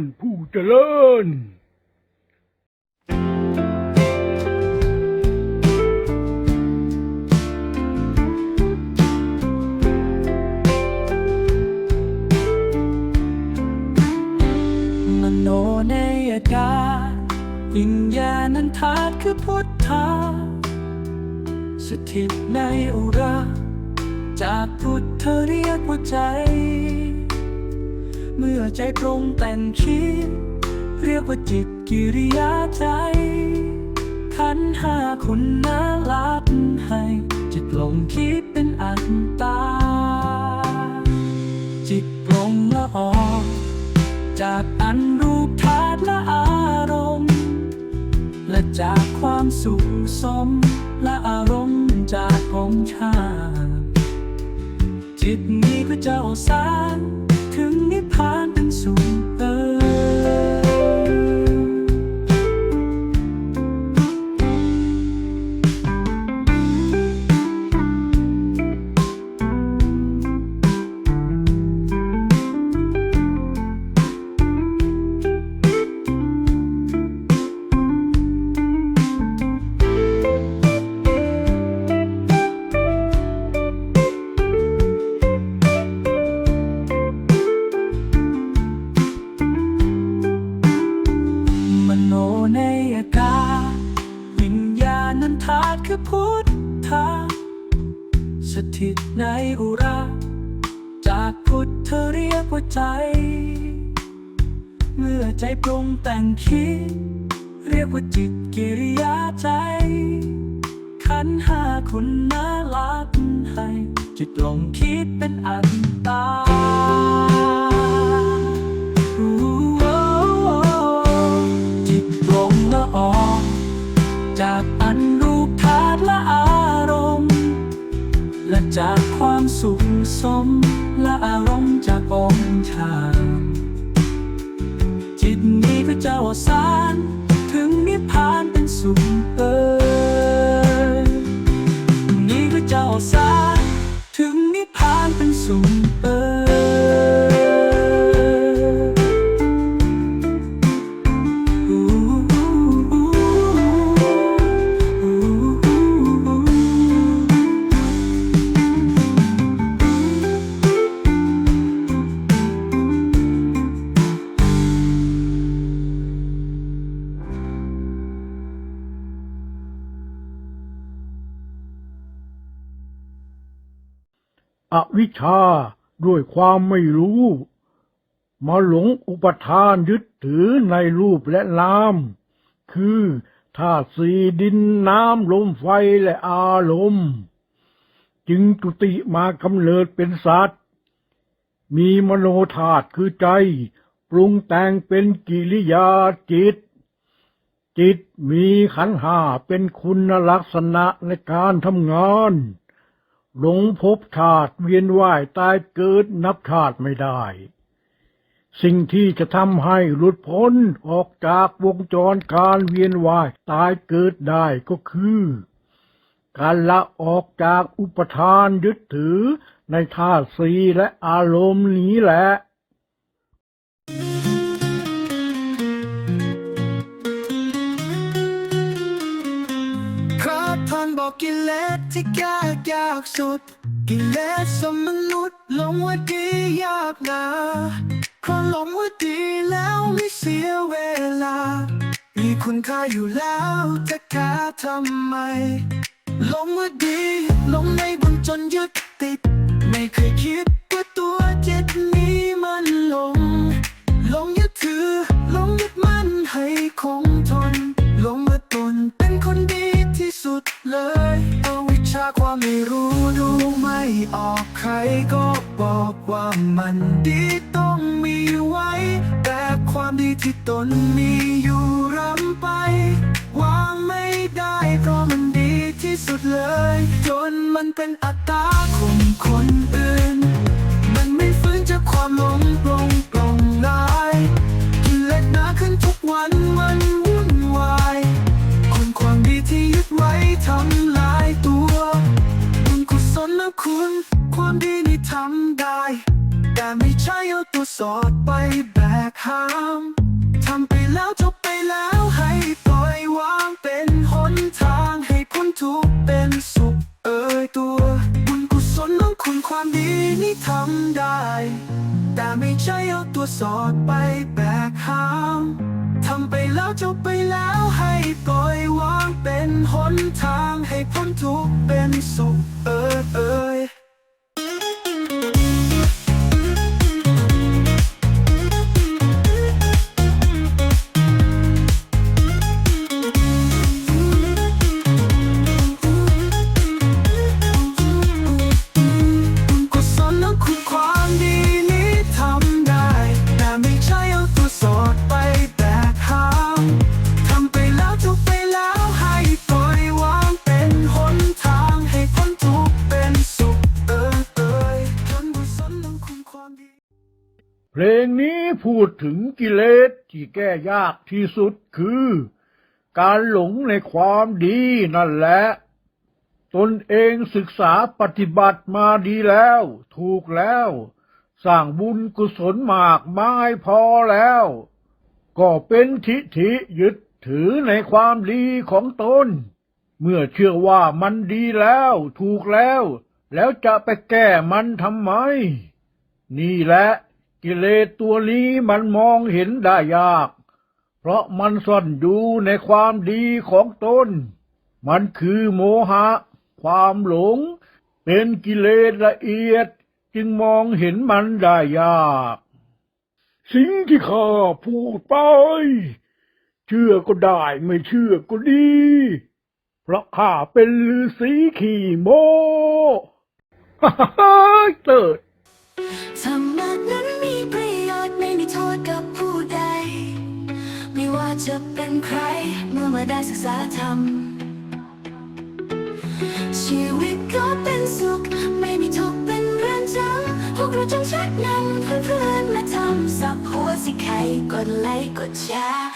านผู้เจริญมโนในอากาศวิญญาณนันทาตคือพุทธาสถิตในอุรา จากพุทธเรียกว่าใจ เมื่อใจปรุงแต่งคิด เรียกว่าจิตกิริยาใจ ขันห้าคุณน่าลับให้ จิตลงคิดเป็นอัตตา จิตปรงละออก จากอันรูปธาตุและอารมณ์ และจากความสุขสม และอารมณ์จากองชาติจิตนี้พระเจ้าสาร ถึงนิพพานเป็นสุขเออา สถิตในอุรา จากพุทธเรียกว่าใจ เมื่อใจปรุงแต่งคิด เรียกว่าจิตกิริยาใจ ขันห้าคุณน่าลักให้ จิตลงคิดเป็นอัตตา จากความสุขสม และอารมณ์จากองค์ชาจิตนี้พระเจ้าสารถึงนิพพานเป็นสุขเออนี้พระเจ้าสารถึงนิพพานเป็นสุขเออ อวิชชาด้วยความไม่รู้ มาหลงอุปทานยึดถือในรูปและนาม คือธาตุสี่ดินน้ำลมไฟและอารมณ์ จึงจุติมากำเนิดเป็นสัตว์ มีมโนธาตุคือใจ ปรุงแต่งเป็นกิริยาจิต จิตมีขันหาเป็นคุณลักษณะในการทำงาน หลงพบชาติเวียนว่ายตายเกิดนับชาติไม่ได้ สิ่งที่จะทำให้หลุดพ้นออกจากวงจรการเวียนว่ายตายเกิดได้ก็คือ การละออกจากอุปทานยึดถือในธาตุสีและอารมณ์นี้แหละ เลสที่ยากยากสุด กิเลสสมนุษย์ลงว่าดียากนะเพราะลงว่าดีแล้วไม่เสียเวลา มีคุณค่าอยู่แล้วจะแค่ทำไม ลงว่าดี ลงในบุญจนยึดติด ไม่เคยคิด ความดีที่ตนมีอยู่รำไป วางไม่ได้เพราะมันดีที่สุดเลย จนมันเป็นอัตราของคนอื่น มันไม่ฟื้นจากความหลงปลงปลงลา ความดีนี่ทำได้แต่ไม่ใช่เอาตัวสอดไปแบกห้ามทำไปแล้วจบไปแล้วให้ปล่อยวางเป็นหนทางให้พ้นทุกเป็นสุขเอ่ยตัวบุญกุศลน้องคุณความดีนี่ทำได้ แต่ไม่ใช่เอาตัวสอดไปแบกหามทำไปแล้วจบไปแล้วให้ปล่อยวางเป็นหนทางให้พ้นทุกเป็นสุขเอ่ยเอ่ย พูดถึงกิเลสที่แก้ยากที่สุดคือ การหลงในความดีนั่นแหละ ตนเองศึกษาปฏิบัติมาดีแล้ว ถูกแล้ว สร้างบุญกุศลมากมายพอแล้ว ก็เป็นทิฏฐิยึดถือในความดีของตน เมื่อเชื่อว่ามันดีแล้ว ถูกแล้ว แล้วจะไปแก้มันทำไม นี่แหละ กิเลสตัวนี้มันมองเห็นได้ยาก เพราะมันซ่อนอยู่ในความดีของตน มันคือโมหะ ความหลง เป็นกิเลสละเอียดจึงมองเห็นมันได้ยาก สิ่งที่ข้าพูดไป เชื่อก็ได้ไม่เชื่อก็ดี เพราะข้าเป็นฤาษีขี่โมฮ่าฮ่าเติด มื่อได้ศึกษาธรรม ชีวิตก็เป็นสุข ไม่มีทุกข์เป็นเรื่องจำพวกเราจงชักนำเพื่อนเพื่อนๆมาทำสับหัวสิใครกดไลค์กดแชร์